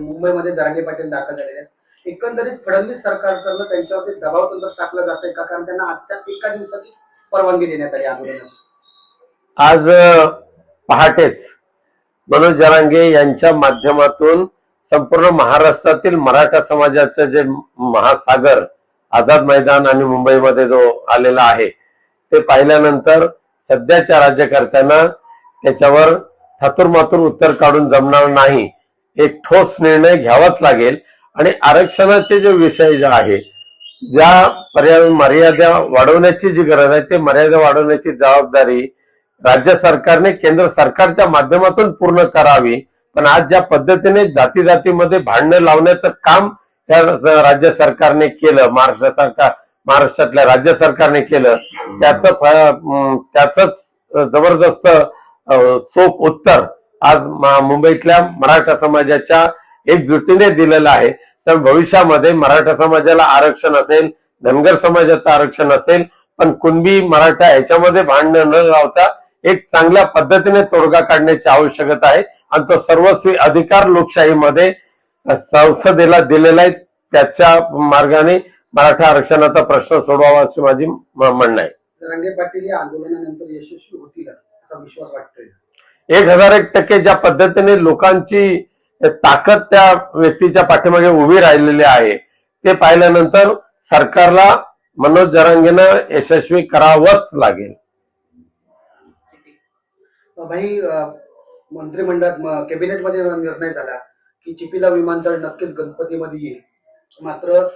मुंबईमध्ये जरांगे पाटील दाखल झालेले आहेत. एकंदरीत फडणवीस सरकारकडनं त्यांच्यावरती दबाव तंत्र टाकलं जातंय का? कारण त्यांना आजच्या एका दिवसाची परवानगी देण्यात आली आंदोलनाची आज पहाटेच मनोज जरांगे यांच्या माध्यमातून संपूर्ण महाराष्ट्रातील मराठा समाजाचं जे महासागर आझाद मैदान आणि मुंबईमध्ये जो आलेला आहे ते पाहिल्यानंतर सध्याच्या राज्यकर्त्यांना त्याच्यावर थातुरमातुर उत्तर काढून जमणार नाही. एक ठोस निर्णय घ्यावाच लागेल. आणि आरक्षणाचे जे विषय जे आहे ज्या पर्याय मर्यादा वाढवण्याची जी गरज आहे ते मर्यादा वाढवण्याची जबाबदारी राज्य सरकारने केंद्र सरकारच्या माध्यमातून पूर्ण करावी. पण आज ज्या पद्धतीने जाती जातीमध्ये भांडणं लावण्याचं काम त्या राज्य सरकारने केलं महाराष्ट्र सरकार महाराष्ट्रातल्या राज्य सरकारने केलं त्याच त्याच जबरदस्त चोख उत्तर आज मुंबईतल्या मराठा समाजाच्या एकजुटीने दिलेलं आहे. तर भविष्यामध्ये मराठा समाजाला आरक्षण असेल धनगर समाजाचं आरक्षण असेल पण कुणबी मराठा याच्यामध्ये भांडण न लावता एक चांगल्या पद्धतीने तोडगा काढण्याची आवश्यकता आहे. आणि तो सर्वस्वी अधिकार लोकशाहीमध्ये संसदेला दिलेला आहे. त्याच्या मार्गाने मराठा आरक्षणाचा प्रश्न सोडवावा अशी माझी म्हणणं आहे. रंगे पाटील या आंदोलनानंतर यशस्वी होतील असा विश्वास वाटतोय. एक हजार एक टक्के ज्या पद्धतीने लोकांची ताकद त्या व्यक्तीच्या पाठीमागे उभी राहिलेली आहे ते पाहिल्यानंतर सरकारला मनोज जरांगेनं यशस्वी करावंच लागेल. भाई मंत्रिमंडळात कॅबिनेटमध्ये निर्णय झाला की चिपीला विमानतळ नक्कीच गणपतीमध्ये येईल. मात्र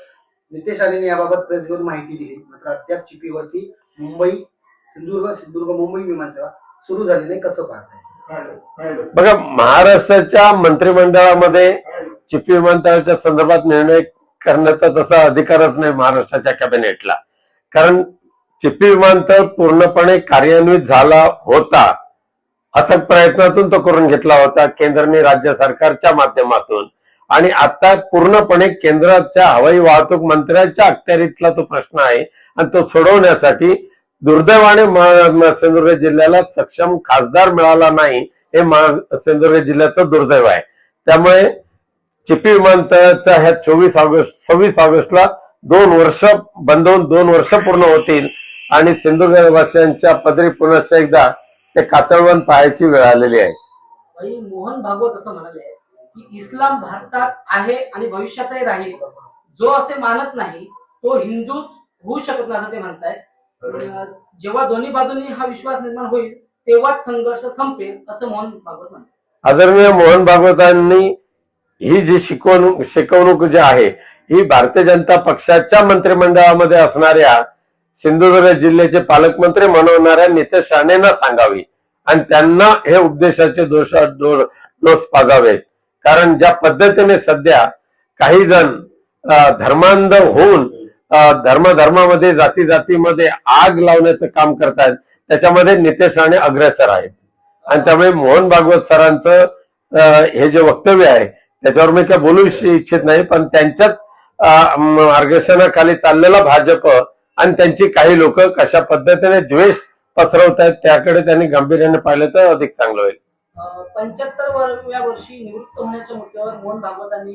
नितेश राणेंनी याबाबत प्रेस घेऊन माहिती दिली. मात्र अद्याप चिपीवरती मुंबई सिंधुदुर्ग सिंधुदुर्ग मुंबई विमानसेवा सुरू झाली नाही कसं पाहताय? बघा महाराष्ट्राच्या मंत्रिमंडळामध्ये चिपी विमानतळाच्या संदर्भात निर्णय करण्याचा तसा अधिकारच नाही महाराष्ट्राच्या कॅबिनेटला. कारण चिपी विमानतळ पूर्णपणे कार्यान्वित झाला होता. अथक प्रयत्नातून तो करून घेतला होता केंद्राने राज्य सरकारच्या माध्यमातून. आणि आता पूर्णपणे केंद्राच्या हवाई वाहतूक मंत्र्यांच्या अखत्यारीतला तो प्रश्न आहे आणि तो सोडवण्यासाठी दुर्दैवाने सिंधुदुर्ग जिल्ह्याला सक्षम खासदार मिळाला नाही हे सिंधुदुर्ग जिल्ह्याचं दुर्दैव आहे. त्यामुळे चिपी विमानतळाच्या ह्या चोवीस ऑगस्ट सव्वीस ऑगस्टला दोन वर्ष बंद होऊन दोन वर्ष पूर्ण होतील आणि सिंधुदुर्गवासियांच्या पदरी पुनश्च एकदा ते कातळवण पाहायची वेळ आलेली आहे. मोहन भागवत असं म्हणाले की इस्लाम भारतात आहे आणि भविष्यातही राहील. जो असे मानत नाही तो हिंदू होऊ शकत नाही असं ते म्हणतायत. जेव्हा दोन्ही बाजूनी हा विश्वास निर्माण होईल तेव्हाच संघर्ष संपेल असं मोहन भागवत म्हणतात. आदरणीय मोहन भागवतांनी ही जी शिकवणूक शिकवणूक जी आहे ही भारतीय जनता पक्षाच्या मंत्रिमंडळामध्ये असणाऱ्या सिंधुदुर्ग जिल्ह्याचे पालकमंत्री म्हणवणाऱ्या नितेश राणेंना सांगावी. आणि त्यांना हे उपदेशाचे दोष दोष पाजावेत. कारण ज्या पद्धतीने सध्या काही जण धर्मांध होऊन धर्म धर्मामध्ये जाती जातीमध्ये आग लावण्याचं काम करतायत. त्याच्यामध्ये नितेश राणे अग्रेसर आहेत. आणि त्यामुळे मोहन भागवत सरांचं हे जे वक्तव्य आहे त्याच्यावर मी काय बोलू इच्छित नाही पण त्यांच्याच मार्गदर्शनाखाली चाललेला भाजप आणि त्यांची काही लोक कशा पद्धतीने द्वेष पसरवत आहेत त्याकडे त्यांनी गांभीर्याने पाहिलं तर अधिक चांगलं होईल. पंच्याहत्तर वर्षी निवृत्त होण्याच्या मुद्द्यावर मोहन भागवतांनी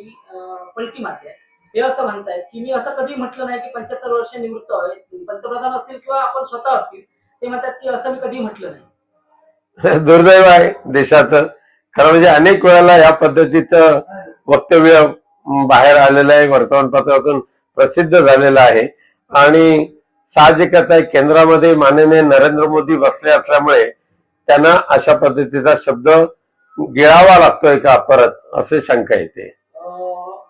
पलटी मारली आहे. हे असं म्हणतायत की मी असं कधी म्हटलं नाही की पंच्याहत्तर वर्ष निवृत्त व्हावे पंतप्रधान असतील किंवा आपण स्वतः असतील ते म्हणतात की असं मी कधी म्हटलं नाही. दुर्दैव आहे देशाचं. खरं म्हणजे अनेक वेळेला या पद्धतीचं वक्तव्य बाहेर आलेलं आहे वर्तमानपत्रातून प्रसिद्ध झालेलं आहे. आणि साहजिकच आहे केंद्रामध्ये माननीय नरेंद्र मोदी बसले असल्यामुळे त्यांना अशा पद्धतीचा शब्द गिळावा लागतोय का परत? असे शंका येते.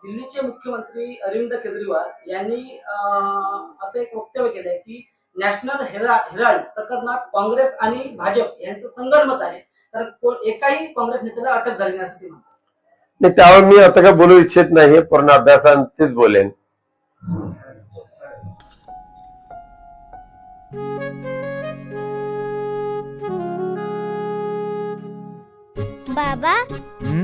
दिल्लीचे मुख्यमंत्री अरविंद केजरीवाल यांनी अं, असं एक वक्तव्य केलंय की नॅशनल हेरा हेराल्ड प्रकरणात काँग्रेस आणि भाजप यांचं संगणमत आहे. तर एकाही काँग्रेस नेत्याला अटक झाली नाही नाही त्यावर मी आता काय बोलू इच्छित नाही पूर्ण अभ्यासांतीच बोलेन. बाबा? हं?